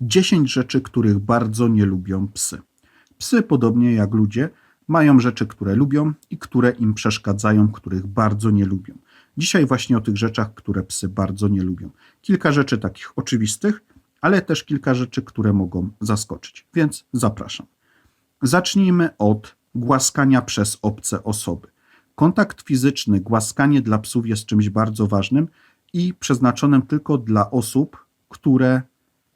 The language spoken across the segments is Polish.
10 rzeczy, których bardzo nie lubią psy. Psy, podobnie jak ludzie, mają rzeczy, które lubią i które im przeszkadzają, których bardzo nie lubią. Dzisiaj właśnie o tych rzeczach, które psy bardzo nie lubią. Kilka rzeczy takich oczywistych, ale też kilka rzeczy, które mogą zaskoczyć. Więc zapraszam. Zacznijmy od głaskania przez obce osoby. Kontakt fizyczny, głaskanie dla psów jest czymś bardzo ważnym i przeznaczonym tylko dla osób, które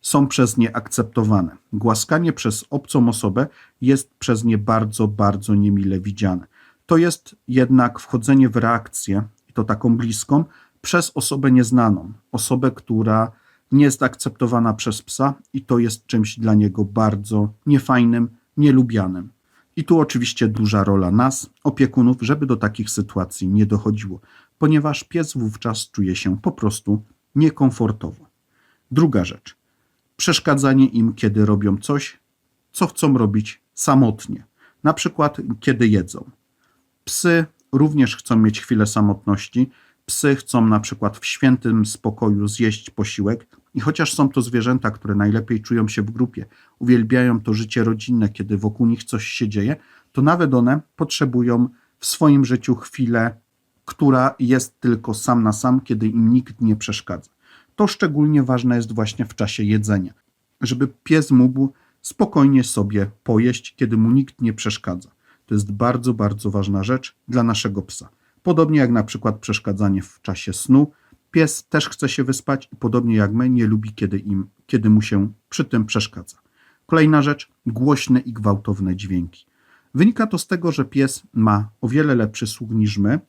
są przez nie akceptowane. Głaskanie przez obcą osobę jest przez nie bardzo, bardzo niemile widziane. To jest jednak wchodzenie w reakcję, i to taką bliską, przez osobę nieznaną, osobę, która nie jest akceptowana przez psa, i to jest czymś dla niego bardzo niefajnym, nielubianym. I tu oczywiście duża rola nas, opiekunów, żeby do takich sytuacji nie dochodziło, ponieważ pies wówczas czuje się po prostu niekomfortowo. Druga rzecz. Przeszkadzanie im, kiedy robią coś, co chcą robić samotnie. Na przykład, kiedy jedzą. Psy również chcą mieć chwilę samotności. Psy chcą na przykład w świętym spokoju zjeść posiłek, i chociaż są to zwierzęta, które najlepiej czują się w grupie, uwielbiają to życie rodzinne, kiedy wokół nich coś się dzieje, to nawet one potrzebują w swoim życiu chwilę, która jest tylko sam na sam, kiedy im nikt nie przeszkadza. To szczególnie ważne jest właśnie w czasie jedzenia, żeby pies mógł spokojnie sobie pojeść, kiedy mu nikt nie przeszkadza. To jest bardzo, bardzo ważna rzecz dla naszego psa. Podobnie jak na przykład przeszkadzanie w czasie snu. Pies też chce się wyspać i podobnie jak my nie lubi, kiedy, im, kiedy mu się przy tym przeszkadza. Kolejna rzecz, głośne i gwałtowne dźwięki. Wynika to z tego, że pies ma o wiele lepszy słuch niż my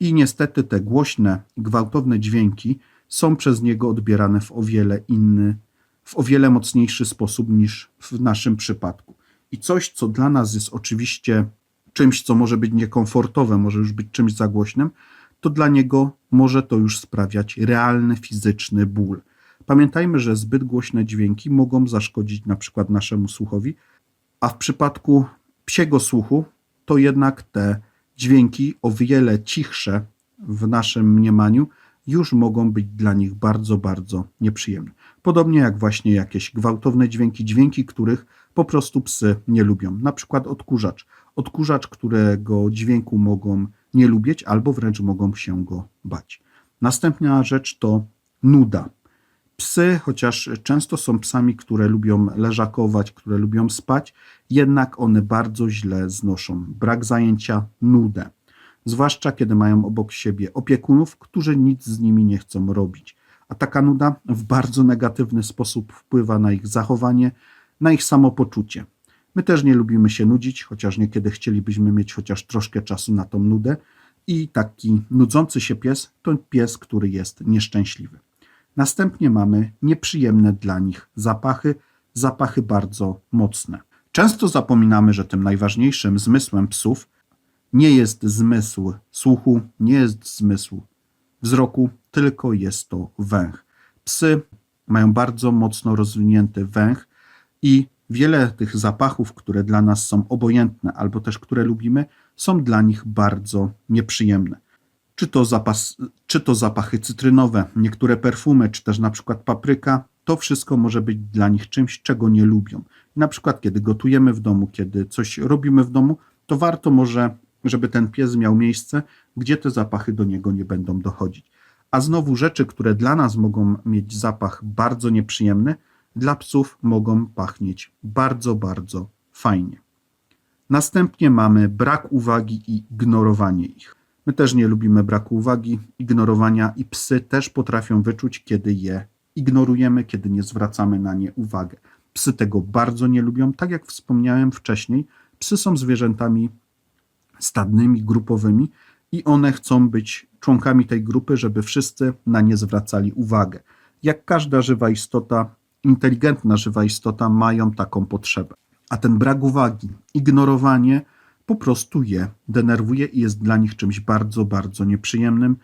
i niestety te głośne, gwałtowne dźwięki są przez niego odbierane w o wiele inny, w o wiele mocniejszy sposób niż w naszym przypadku. I coś, co dla nas jest oczywiście czymś, co może być niekomfortowe, może już być czymś za głośnym, to dla niego może to już sprawiać realny fizyczny ból. Pamiętajmy, że zbyt głośne dźwięki mogą zaszkodzić na przykład naszemu słuchowi, a w przypadku psiego słuchu to jednak te dźwięki o wiele cichsze w naszym mniemaniu już mogą być dla nich bardzo, bardzo nieprzyjemne. Podobnie jak właśnie jakieś gwałtowne dźwięki, dźwięki, których po prostu psy nie lubią. Na przykład odkurzacz. Odkurzacz, którego dźwięku mogą nie lubić albo wręcz mogą się go bać. Następna rzecz to nuda. Psy, chociaż często są psami, które lubią leżakować, które lubią spać, jednak one bardzo źle znoszą brak zajęcia, nudę zwłaszcza kiedy mają obok siebie opiekunów, którzy nic z nimi nie chcą robić. A taka nuda w bardzo negatywny sposób wpływa na ich zachowanie, na ich samopoczucie. My też nie lubimy się nudzić, chociaż niekiedy chcielibyśmy mieć chociaż troszkę czasu na tą nudę. I taki nudzący się pies to pies, który jest nieszczęśliwy. Następnie mamy nieprzyjemne dla nich zapachy, zapachy bardzo mocne. Często zapominamy, że tym najważniejszym zmysłem psów nie jest zmysł słuchu, nie jest zmysł wzroku, tylko jest to węch. Psy mają bardzo mocno rozwinięty węch i wiele tych zapachów, które dla nas są obojętne albo też które lubimy, są dla nich bardzo nieprzyjemne. Czy to, zapas, czy to zapachy cytrynowe, niektóre perfumy, czy też na przykład papryka, to wszystko może być dla nich czymś, czego nie lubią. Na przykład, kiedy gotujemy w domu, kiedy coś robimy w domu, to warto może żeby ten pies miał miejsce, gdzie te zapachy do niego nie będą dochodzić. A znowu rzeczy, które dla nas mogą mieć zapach bardzo nieprzyjemny, dla psów mogą pachnieć bardzo, bardzo fajnie. Następnie mamy brak uwagi i ignorowanie ich. My też nie lubimy braku uwagi, ignorowania i psy też potrafią wyczuć, kiedy je ignorujemy, kiedy nie zwracamy na nie uwagę. Psy tego bardzo nie lubią. Tak jak wspomniałem wcześniej, psy są zwierzętami stadnymi, grupowymi i one chcą być członkami tej grupy, żeby wszyscy na nie zwracali uwagę. Jak każda żywa istota, inteligentna żywa istota mają taką potrzebę. A ten brak uwagi, ignorowanie po prostu je denerwuje i jest dla nich czymś bardzo, bardzo nieprzyjemnym.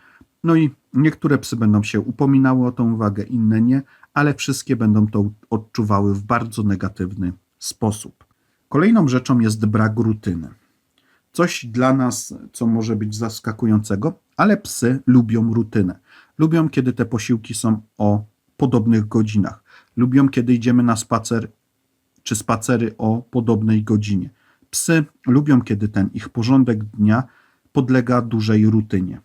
No i niektóre psy będą się upominały o tą uwagę, inne nie, ale wszystkie będą to odczuwały w bardzo negatywny sposób. Kolejną rzeczą jest brak rutyny coś dla nas, co może być zaskakującego, ale psy lubią rutynę. Lubią, kiedy te posiłki są o podobnych godzinach. lubią, kiedy idziemy na spacer czy spacery o podobnej godzinie. Psy lubią, kiedy ten ich porządek dnia podlega dużej rutynie.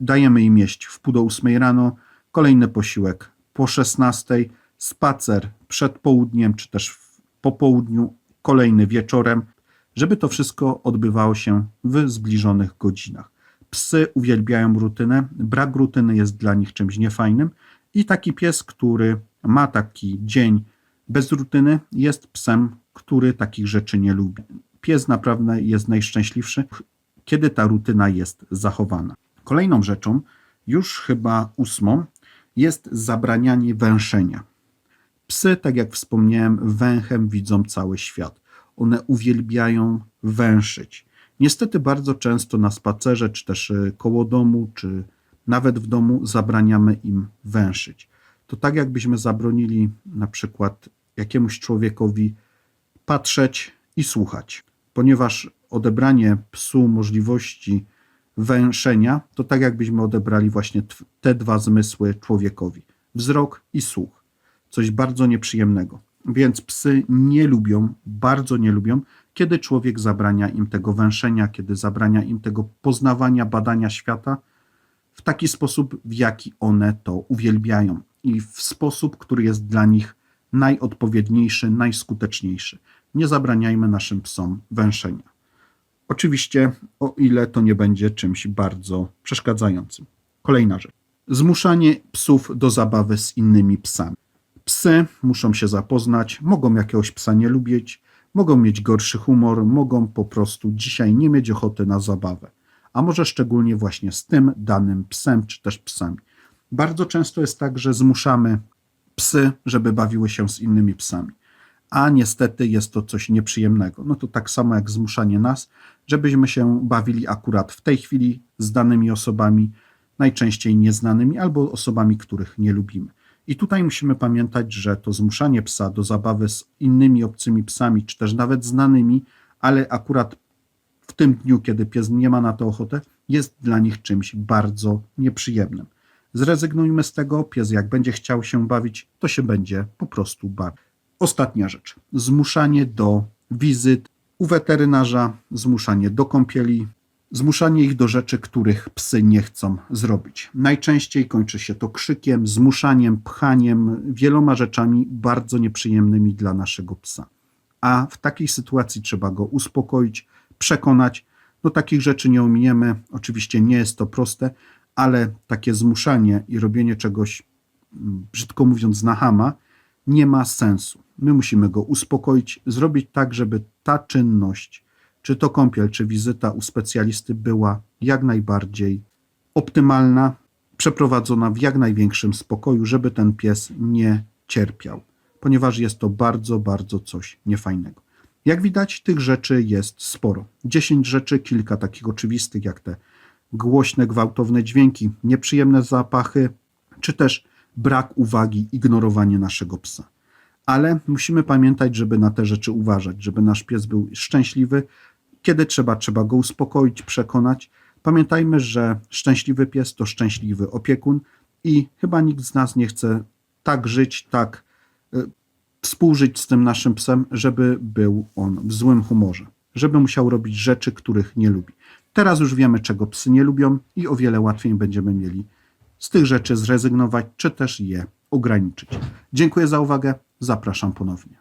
Dajemy im jeść w pół do ósmej rano, kolejny posiłek po 16, spacer przed południem czy też po południu, kolejny wieczorem, żeby to wszystko odbywało się w zbliżonych godzinach. Psy uwielbiają rutynę, brak rutyny jest dla nich czymś niefajnym i taki pies, który ma taki dzień bez rutyny, jest psem, który takich rzeczy nie lubi. Pies naprawdę jest najszczęśliwszy, kiedy ta rutyna jest zachowana. Kolejną rzeczą, już chyba ósmą, jest zabranianie węszenia. Psy, tak jak wspomniałem, węchem widzą cały świat. One uwielbiają węszyć. Niestety bardzo często na spacerze, czy też e, koło domu, czy nawet w domu zabraniamy im węszyć. To tak jakbyśmy zabronili na przykład jakiemuś człowiekowi patrzeć i słuchać, ponieważ odebranie psu możliwości węszenia to tak jakbyśmy odebrali właśnie te dwa zmysły człowiekowi wzrok i słuch coś bardzo nieprzyjemnego. Więc psy nie lubią, bardzo nie lubią, kiedy człowiek zabrania im tego węszenia, kiedy zabrania im tego poznawania, badania świata w taki sposób, w jaki one to uwielbiają i w sposób, który jest dla nich najodpowiedniejszy, najskuteczniejszy. Nie zabraniajmy naszym psom węszenia. Oczywiście, o ile to nie będzie czymś bardzo przeszkadzającym. Kolejna rzecz. Zmuszanie psów do zabawy z innymi psami. Psy muszą się zapoznać, mogą jakiegoś psa nie lubić, mogą mieć gorszy humor, mogą po prostu dzisiaj nie mieć ochoty na zabawę, a może szczególnie właśnie z tym danym psem czy też psami. Bardzo często jest tak, że zmuszamy psy, żeby bawiły się z innymi psami, a niestety jest to coś nieprzyjemnego. No to tak samo jak zmuszanie nas, żebyśmy się bawili akurat w tej chwili z danymi osobami, najczęściej nieznanymi albo osobami, których nie lubimy. I tutaj musimy pamiętać, że to zmuszanie psa do zabawy z innymi obcymi psami, czy też nawet znanymi, ale akurat w tym dniu, kiedy pies nie ma na to ochotę, jest dla nich czymś bardzo nieprzyjemnym. Zrezygnujmy z tego, pies jak będzie chciał się bawić, to się będzie po prostu bawić. Ostatnia rzecz. Zmuszanie do wizyt u weterynarza, zmuszanie do kąpieli, zmuszanie ich do rzeczy, których psy nie chcą zrobić. Najczęściej kończy się to krzykiem, zmuszaniem, pchaniem, wieloma rzeczami bardzo nieprzyjemnymi dla naszego psa. A w takiej sytuacji trzeba go uspokoić, przekonać. Do takich rzeczy nie ominiemy. Oczywiście nie jest to proste, ale takie zmuszanie i robienie czegoś, brzydko mówiąc, na hama, nie ma sensu. My musimy go uspokoić, zrobić tak, żeby ta czynność, czy to kąpiel, czy wizyta u specjalisty była jak najbardziej optymalna, przeprowadzona w jak największym spokoju, żeby ten pies nie cierpiał, ponieważ jest to bardzo, bardzo coś niefajnego. Jak widać, tych rzeczy jest sporo. 10 rzeczy, kilka takich oczywistych, jak te głośne, gwałtowne dźwięki, nieprzyjemne zapachy, czy też brak uwagi, ignorowanie naszego psa. Ale musimy pamiętać, żeby na te rzeczy uważać, żeby nasz pies był szczęśliwy. Kiedy trzeba, trzeba go uspokoić, przekonać. Pamiętajmy, że szczęśliwy pies to szczęśliwy opiekun i chyba nikt z nas nie chce tak żyć, tak y, współżyć z tym naszym psem, żeby był on w złym humorze, żeby musiał robić rzeczy, których nie lubi. Teraz już wiemy, czego psy nie lubią i o wiele łatwiej będziemy mieli z tych rzeczy zrezygnować, czy też je ograniczyć. Dziękuję za uwagę. Zapraszam ponownie.